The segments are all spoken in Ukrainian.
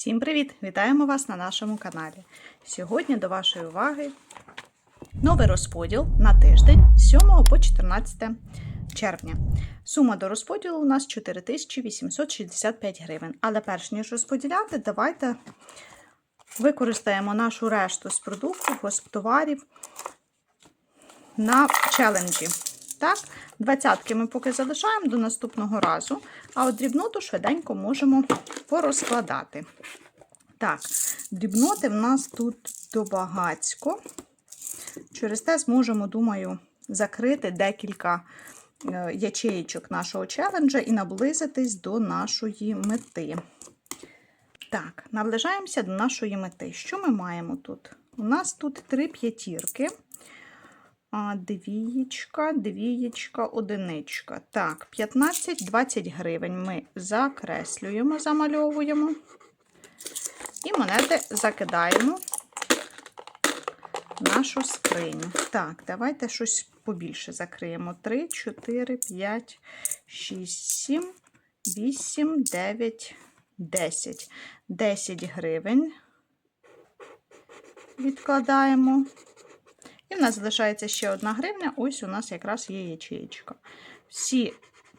Всім привіт! Вітаємо вас на нашому каналі. Сьогодні до вашої уваги новий розподіл на тиждень з 7 по 14 червня. Сума до розподілу у нас 4865 гривень. Але перш ніж розподіляти, давайте використаємо нашу решту з продуктів, госптоварів на челенджі. Так, двадцятки ми поки залишаємо до наступного разу, а от дрібноту швиденько можемо порозкладати. Так, дрібноти в нас тут добагацько. Через те зможемо, думаю, закрити декілька е, ячеїчок нашого челенджа і наблизитись до нашої мети. Так, наближаємося до нашої мети. Що ми маємо тут? У нас тут три п'ятірки. Двієчка, двієчка, одиничка. Так, 15-20 гривень ми закреслюємо, замальовуємо. І монети закидаємо в нашу скриню. Так, давайте щось побільше закриємо. 3, 4, 5, 6, 7, 8, 9, 10. 10 гривень відкладаємо. І в нас залишається ще одна гривня. Ось у нас якраз є ячеєчка. Всі,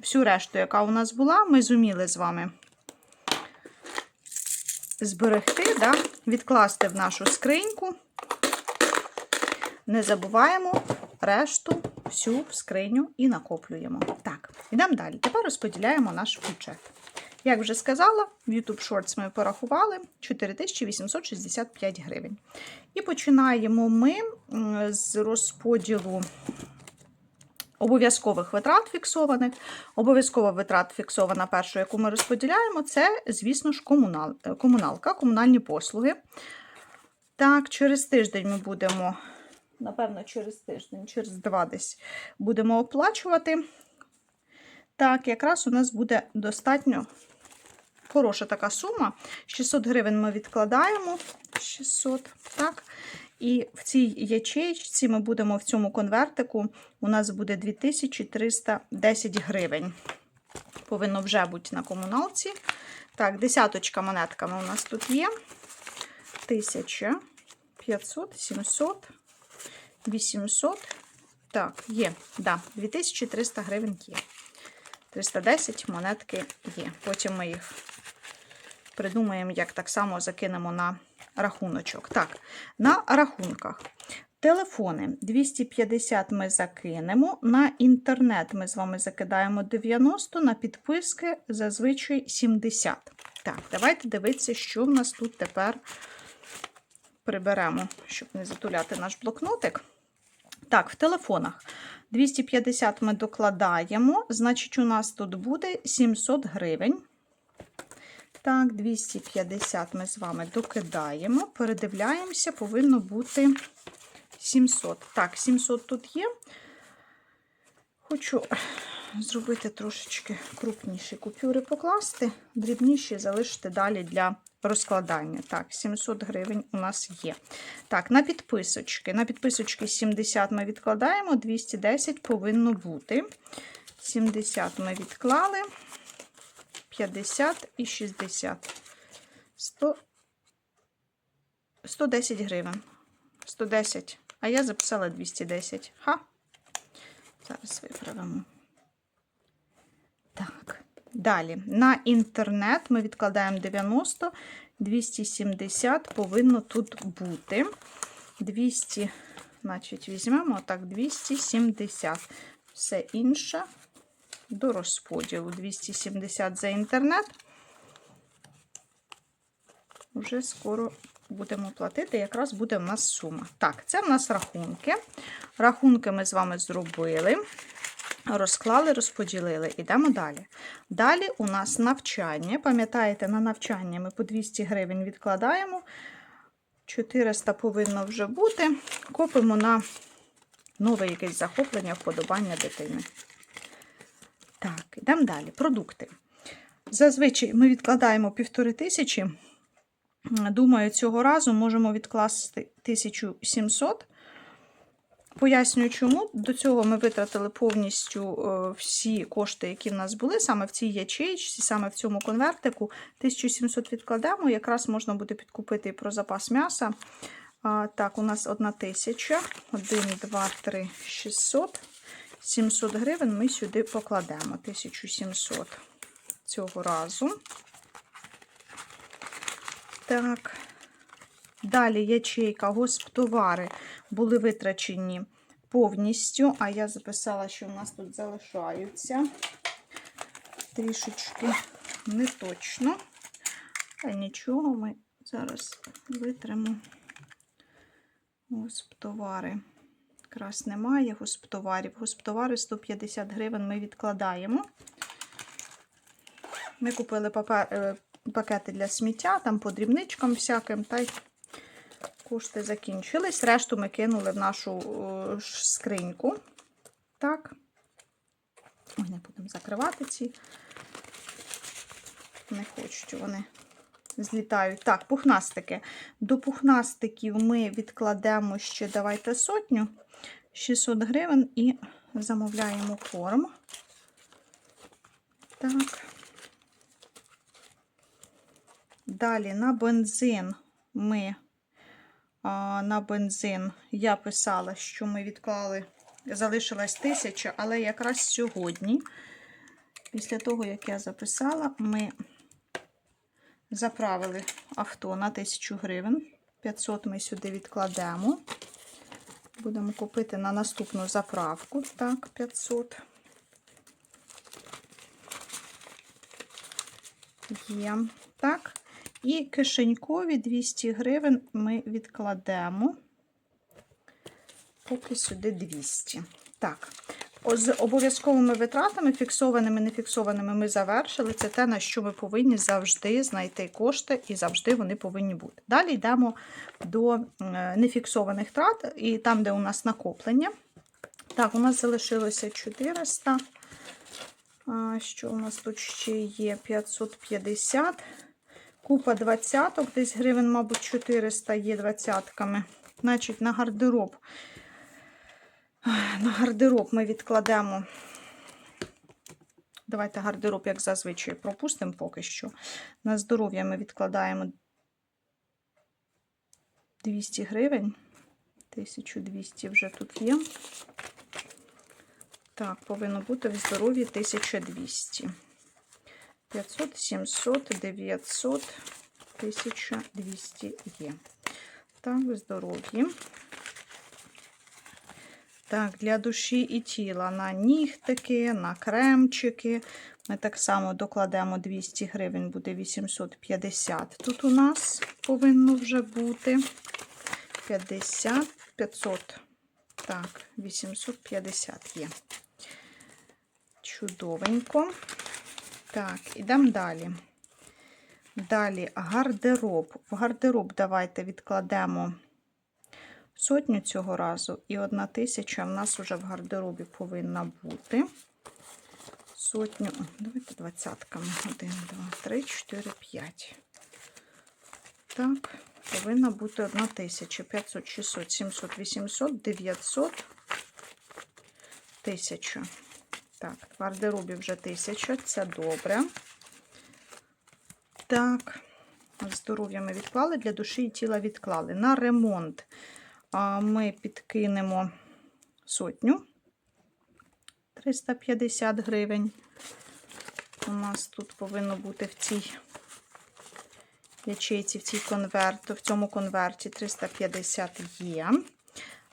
всю решту, яка у нас була, ми зуміли з вами зберегти, да? відкласти в нашу скриньку. Не забуваємо решту всю в скриню і накоплюємо. Так, йдемо далі. Тепер розподіляємо наш бюджет. Як вже сказала, в YouTube Shorts ми порахували 4865 гривень. І починаємо ми з розподілу обов'язкових витрат фіксованих. Обов'язкова витрат фіксована перша, яку ми розподіляємо, це, звісно ж, комунал, комуналка, комунальні послуги. Так, через тиждень ми будемо, напевно, через тиждень, через два десь будемо оплачувати. Так, якраз у нас буде достатньо хороша така сума. 600 гривень ми відкладаємо. 600, так. І в цій ячеїчці ми будемо в цьому конвертику, у нас буде 2310 гривень. Повинно вже бути на комуналці. Так, десяточка монетками у нас тут є. 1000, 500, 700, 800. Так, є, да, 2300 гривень є. 310 монетки є. Потім ми їх придумаємо, як так само закинемо на рахуночок. Так, на рахунках. Телефони 250 ми закинемо. На інтернет ми з вами закидаємо 90, на підписки зазвичай 70. Так, давайте дивитися, що в нас тут тепер приберемо, щоб не затуляти наш блокнотик. Так, в телефонах 250 ми докладаємо, значить, у нас тут буде 700 гривень. Так, 250 ми з вами докидаємо, передивляємося, повинно бути 700. Так, 700 тут є. Хочу зробити трошечки крупніші купюри покласти, дрібніші залишити далі для розкладання. Так, 700 гривень у нас є. Так, на підписочки. На підписочки 70 ми відкладаємо, 210 повинно бути. 70 ми відклали. 50 і 60. 100, 110 гривень. 110. А я записала 210. Ха. Зараз виправимо. Так. Далі. На інтернет ми відкладаємо 90, 270 повинно тут бути. 200, значить, візьмемо так, 270. Все інше до розподілу 270 за інтернет. Вже скоро будемо платити, якраз буде в нас сума. Так, це в нас рахунки. Рахунки ми з вами зробили, розклали, розподілили. Ідемо далі. Далі у нас навчання. Пам'ятаєте, на навчання ми по 200 гривень відкладаємо. 400 повинно вже бути. Копимо на нове якесь захоплення, вподобання дитини. Так, йдемо далі. Продукти. Зазвичай ми відкладаємо півтори тисячі. Думаю, цього разу можемо відкласти 1700. Пояснюю, чому до цього ми витратили повністю е, всі кошти, які в нас були, саме в цій ячеїчці, саме в цьому конвертику. 1700 відкладемо, якраз можна буде підкупити і про запас м'яса. Так, у нас 1000, 1, 2, 3, 600, 700 гривень ми сюди покладемо. 1700 цього разу. Так. Далі ячейка госптовари були витрачені повністю, а я записала, що в нас тут залишаються трішечки не точно. А нічого, ми зараз витримо госптовари. Якраз немає госптоварів. Госптовари 150 гривень ми відкладаємо. Ми купили е, пакети для сміття, там по дрібничкам всяким, та й кошти закінчились. Решту ми кинули в нашу е, скриньку. Так. Ой, не будемо закривати ці. Не хочуть вони злітають. Так, пухнастики. До пухнастиків ми відкладемо ще, давайте сотню, 600 гривень і замовляємо корм. Так. Далі на бензин ми на бензин я писала, що ми відклали, залишилась тисяча, але якраз сьогодні, після того, як я записала, ми заправили авто на 1000 гривень. 500 ми сюди відкладемо. Будемо купити на наступну заправку. Так, 500. Є. Так. І кишенькові 200 гривень ми відкладемо. Поки сюди 200. Так. З обов'язковими витратами, фіксованими, нефіксованими, ми завершили. Це те, на що ми повинні завжди знайти кошти, і завжди вони повинні бути. Далі йдемо до нефіксованих трат, і там, де у нас накоплення. Так, у нас залишилося 400. А, Що у нас тут ще є? 550. Купа двадцяток, десь гривень, мабуть, 400 є двадцятками. Значить, на гардероб. На гардероб ми відкладемо. Давайте гардероб, як зазвичай, пропустимо поки що. На здоров'я ми відкладаємо 200 гривень. 1200 вже тут є. Так, повинно бути в здоров'ї 1200. 500, 700, 900, 1200 є. Так, в здоров'ї. Так, для душі і тіла на нігтики, на кремчики. Ми так само докладемо 200 гривень, буде 850. Тут у нас повинно вже бути 50, 500. Так, 850 є. Чудовенько. Так, ідемо далі. Далі гардероб. В гардероб давайте відкладемо сотню цього разу, і одна тисяча в нас вже в гардеробі повинна бути. Сотню, давайте двадцятками. 1, 2, 3, 4, 5. Так, повинна бути одна тисяча. 500, 600, 700, 800, 900, 1000. Так, в гардеробі вже 1000, це добре. Так, здоров'я ми відклали, для душі і тіла відклали. На ремонт ми підкинемо сотню 350 гривень. У нас тут повинно бути в цій ячейці, в цій конверт, в цьому конверті 350 є.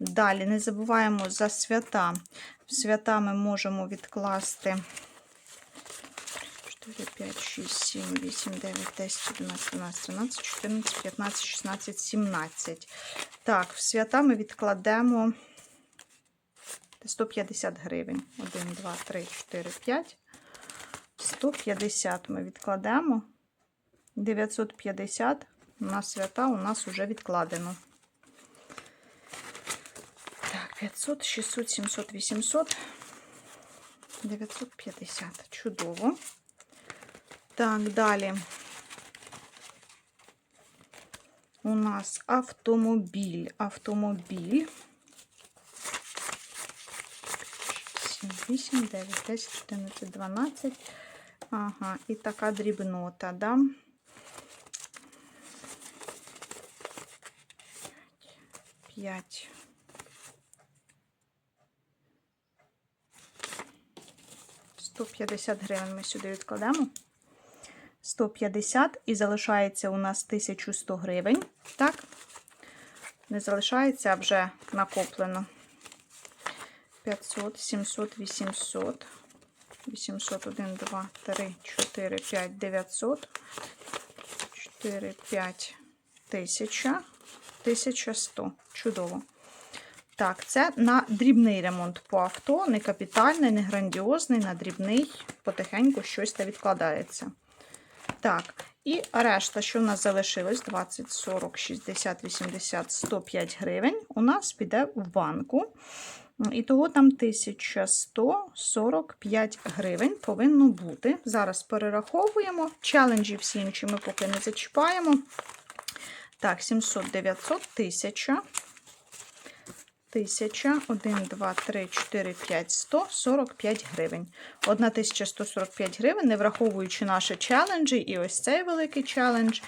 Далі не забуваємо за свята. В свята ми можемо відкласти 4, 5, 6, 7, 8, 9, 10, 11, 12, 13, 14, 15, 16, 17. Так, в свята ми відкладемо 150 гривень. 1, 2, 3, 4, 5. 150 ми відкладемо. 950 на свята у нас вже відкладено. Так, 500, 600, 700, 800, 950. Чудово. Так, далі. У нас автомобіль. Автомобіль. 8, 9, 10, 14, 12. Ага, і така дрібнота, да? 5. Сто п'ятдесят гривень ми сюди відкладемо. 150 і залишається у нас 1100 гривень. Так, не залишається, а вже накоплено. 500, 700, 800, 800, 1, 2, 3, 4, 5, 900, 4, 5, 1000, 1100. Чудово. Так, це на дрібний ремонт по авто, не капітальний, не грандіозний, на дрібний, потихеньку щось та відкладається. Так, і решта, що в нас залишилось, 20, 40, 60, 80, 105 гривень, у нас піде в банку. І того там 1145 гривень повинно бути. Зараз перераховуємо. Челенджі всі інші ми поки не зачіпаємо. Так, 700, 900, 1000. 1000, 1, 2, 3, 4, 5, 145 гривень. 1145 гривень, не враховуючи наші челенджі, і ось цей великий челендж,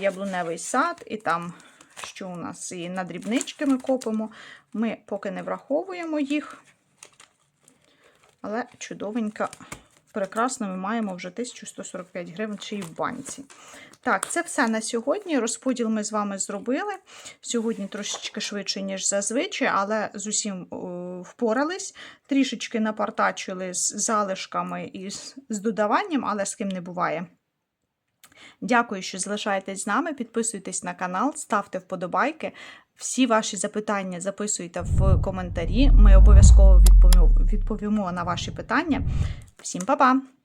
яблуневий сад, і там, що у нас і на дрібнички ми копимо. Ми поки не враховуємо їх, але чудовенько, прекрасно, ми маємо вже 1145 гривень ще й в банці. Так, це все на сьогодні. Розподіл ми з вами зробили. Сьогодні трошечки швидше, ніж зазвичай, але з усім е, впорались. Трішечки напартачили з залишками і з додаванням, але з ким не буває. Дякую, що залишаєтесь з нами. Підписуйтесь на канал, ставте вподобайки. Всі ваші запитання записуйте в коментарі. Ми обов'язково відповімо на ваші питання. Всім па-па!